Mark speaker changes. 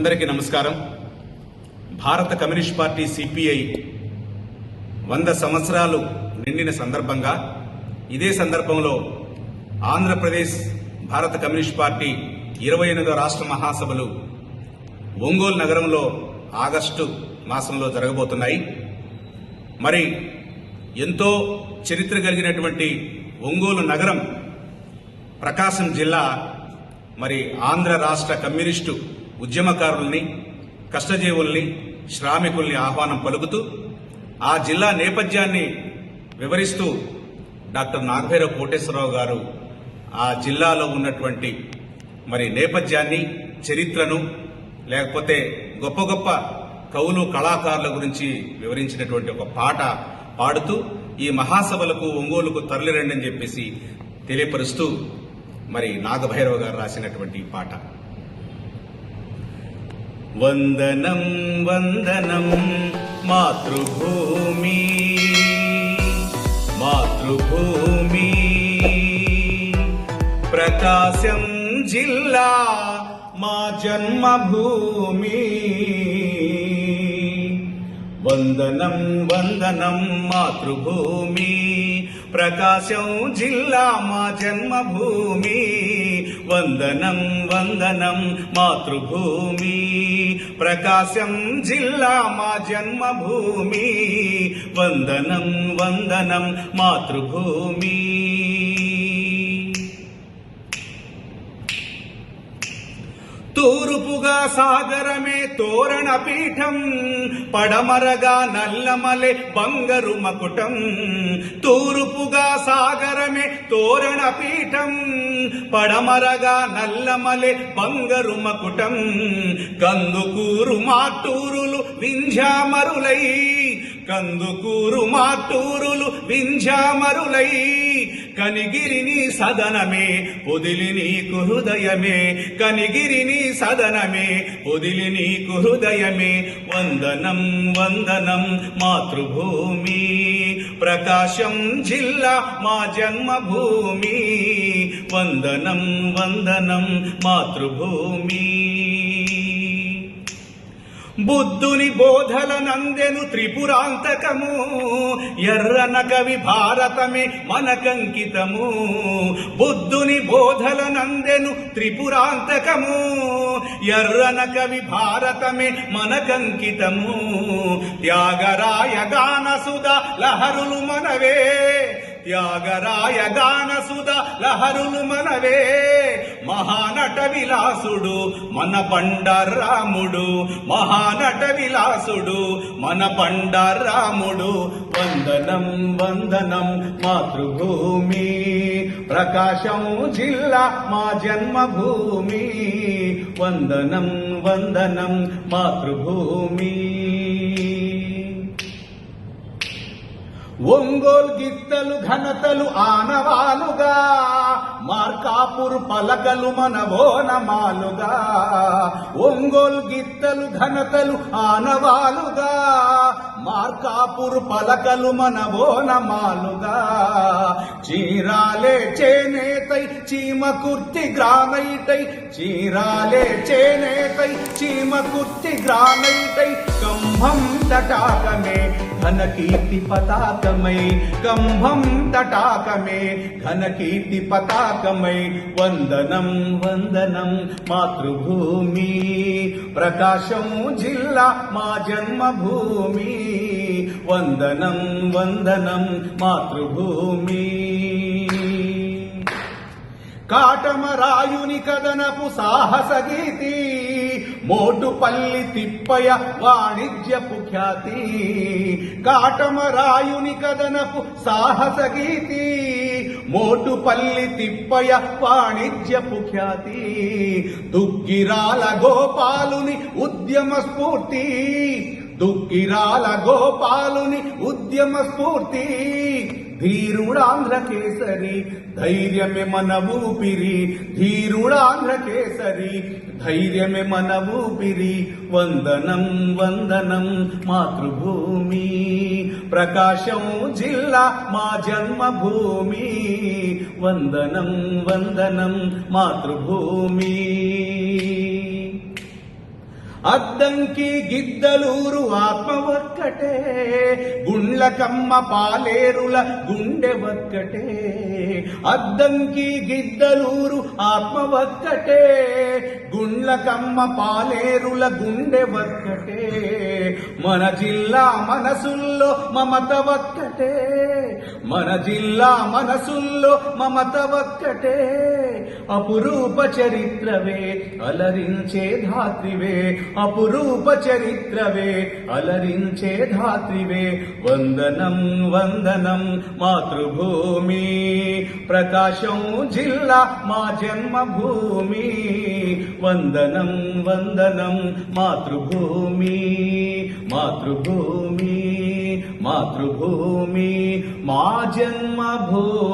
Speaker 1: అందరికీ నమస్కారం. భారత కమ్యూనిస్ట్ పార్టీ సిపిఐ వంద సంవత్సరాలు నిండిన సందర్భంగా ఇదే సందర్భంలో ఆంధ్రప్రదేశ్ భారత కమ్యూనిస్ట్ పార్టీ ఇరవై ఎనిమిదో రాష్ట్ర మహాసభలు ఒంగోలు నగరంలో ఆగస్టు మాసంలో జరగబోతున్నాయి. మరి ఎంతో చరిత్ర కలిగినటువంటి ఒంగోలు నగరం ప్రకాశం జిల్లా మరి ఆంధ్ర రాష్ట్ర కమ్యూనిస్టు ఉద్యమకారుల్ని కష్టజీవుల్ని శ్రామికుల్ని ఆహ్వానం పలుకుతూ ఆ జిల్లా నేపథ్యాన్ని వివరిస్తూ డాక్టర్ నాగభైరవ కోటేశ్వరరావు గారు ఆ జిల్లాలో ఉన్నటువంటి మరి నేపథ్యాన్ని చరిత్రను లేకపోతే గొప్ప గొప్ప కవులు కళాకారుల గురించి వివరించినటువంటి ఒక పాట పాడుతూ ఈ మహాసభలకు ఒంగోలుకు తరలిరండి అని చెప్పేసి తెలియపరుస్తూ మరి నాగభైరవ గారు రాసినటువంటి ఈ పాట. వందనం వందనం మాతృభూమి మాతృభూమి. ప్రకాశం జిల్లా మా జన్మభూమి. వందనం వందనం మాతృభూమి. ప్రకాశం జిల్లా మా జన్మభూమి. వందనం వందనం మాతృభూమి. ప్రకాశం జిల్లా మా జన్మభూమి. వందనం వందనం మాతృభూమి. సాగరమే తోరణ పీఠం పడమరగా నల్లమలే బంగరు మకుటం. తూరుపుగా సాగరమే తోరణ పీఠం పడమరగా నల్లమలే బంగరు మకుటం. కందుకూరు మాటూరులు వింధ్యామరులై కందుకూరు మాటూరులు వింజామరులై కనిగిరిని సదనమే పొదిలి నీకు హృదయమే కనిగిరిని సదనమే పొదిలి నీకు హృదయమే వందనం వందనం మాతృభూమి ప్రకాశం జిల్లా మా జన్మభూమి. వందనం వందనం మాతృభూమి. బుద్ధుని బోధల నందెను త్రిపురాంతకము. ఎర్రన కవి భారతమే మనకంకితము. బుద్ధుని బోధల నందెను త్రిపురాంతకము. ఎర్రన కవి భారతమే మనకంకితము. త్యాగరాయ గాన సుధ లహరులు మనవే. త్యాగరాయ గానసుధ లహరులు మనవే మహానట విలాసుడు మన పండరాముడు మహానట విలాసుడు మన పండరాముడు. వందనం వందనం మాతృభూమి ప్రకాశం జిల్లా మా జన్మభూమి. వందనం వందనం మాతృభూమి. ఒంగోలు గిత్తలు ఘనతలు ఆనవాలుగా మార్కాపూర్ పలకలు మన ఓనమాలుగా ఒంగోల్ గిత్తలు ఘనతలు ఆనవాలుగా మార్కాపూర్ పలకలు మన ఓనమాలుగా చీరాలే చేనేతై చీమ కుర్తి గ్రానైటై చీరాలే చేనేత చీమ కుర్తి గ్రానైటై కంభం తటాకమే ఘనకీర్తి పతాకమై. కంభం తటాకమే ఘనకీర్తి పతాకమై. వందనం వందనం మాతృభూమి ప్రకాశం జిల్లా మా జన్మభూమి. వందనం వందనం మాతృభూమి. కాటమరాయుని కదనపు సాహస గీతి మోటుపల్లి తిప్పయ వాణిజ్యపు ఖ్యాతి. కాటమరాయుని కదనపు సాహస గీతి. మోటుపల్లి తిప్పయ వాణిజ్యపు ఖ్యాతి. దుగ్గిరాల గోపాలుని ఉద్యమ స్ఫూర్తి. దుగ్గిరాల గోపాలుని ఉద్యమ స్ఫూర్తి. ధీరుడాంధ్ర కేసరి ధైర్యమే మన ఊపిరి. ధీరుడాంధ్ర కేసరి ధైర్యమే మన ఊపిరి. వందనం వందనం మాతృభూమి. ప్రకాశం జిల్లా మా జన్మభూమి. వందనం వందనం మాతృభూమి. అద్దంకి గిద్దలూరు ఆత్మ ఒక్కటే గుండ్లకమ్మ పాలేరుల గుండె ఒక్కటే అద్దంకి గిద్దలూరు ఆత్మ ఒక్కటే గుండ్లకమ్మ పాలేరుల గుండె ఒక్కటే మన జిల్లా మనసుల్లో మమత ఒక్కటే మన జిల్లా మనసుల్లో మమత ఒక్కటే అపురూప చరిత్రవే అలరించే ధాత్రివే అపురూప చరిత్రవే అలరించే ధాత్రివే. వందనం వందనం మాతృభూమి ప్రకాశం జిల్లా మా జన్మభూమి. వందనం వందనం మాతృభూమి మాతృభూమి మాతృభూమి మా జన్మభూమి.